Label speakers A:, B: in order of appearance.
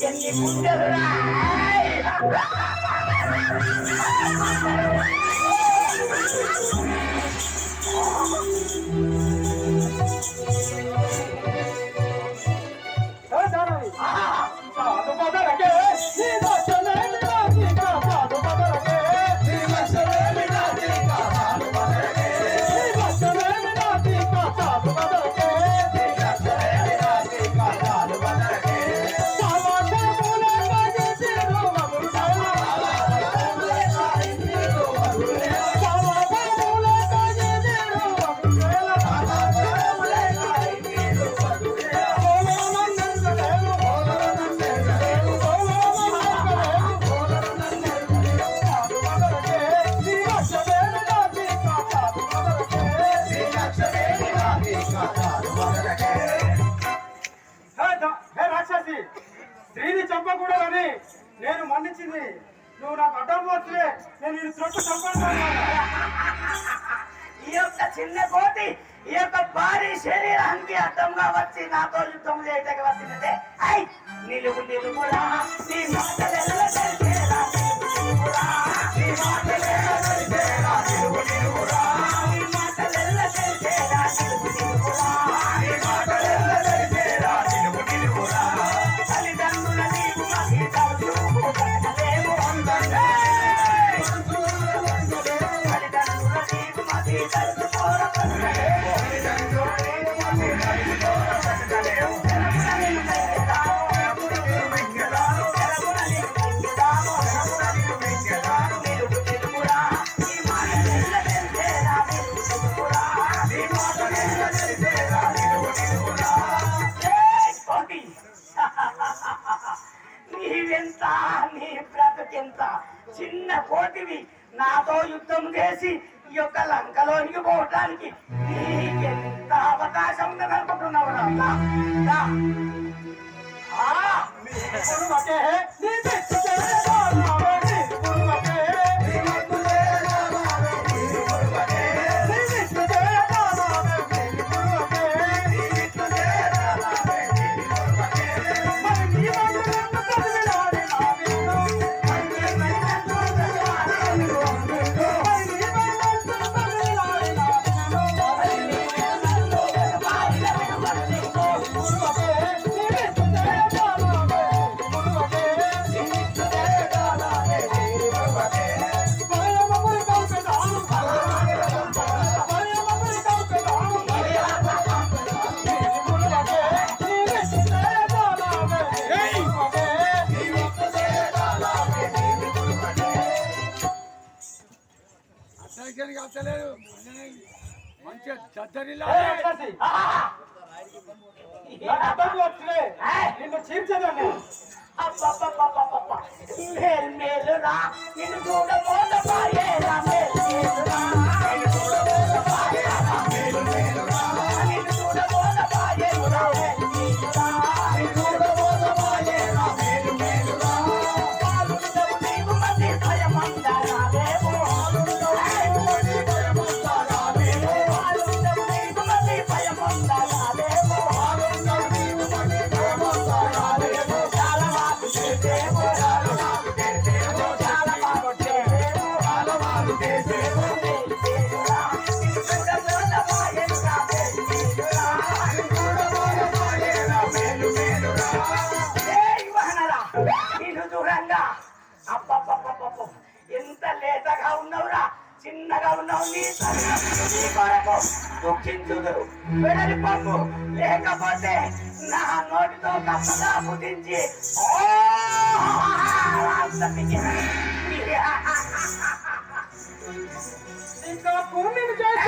A: చెంది గుండెలురా
B: Thank you. చూడాలని నేను మన్నించింది. నువ్వు నాకు అడ్డం పోతే నేను ఇది త్రొట్టు సంపాదించాను
A: ఈ యొక్క చిన్న కోటి ఈ యొక్క భారీ శరీరానికి అడ్డంగా వచ్చి నాతో యుద్ధం చేయటకి వచ్చినదే ఐ నిలుగు నిలుగు నీ మాట నీ బ్రతకింత చిన్న కోటివి నాతో యుద్ధం చేసి ఈ యొక్క లంకలోనికి పోవటానికి నీకెంత అవకాశం
B: ఉందనుకుంటున్నావు రాజా?
C: మనిషికి అసలేదు మంచిగా చద్దరిలా
B: నిన్ను
A: చీర్చదండి మేలు మేలురా నిన్ను చూడ చిన్నగా ఉన్నావు నీ నీ కొరకు దుఃఖించుదురు. వెడలి పప్పు లేకపోతే నా నోటితో తప్పగా పుదించి
B: ఇంకా భూమిని చేసి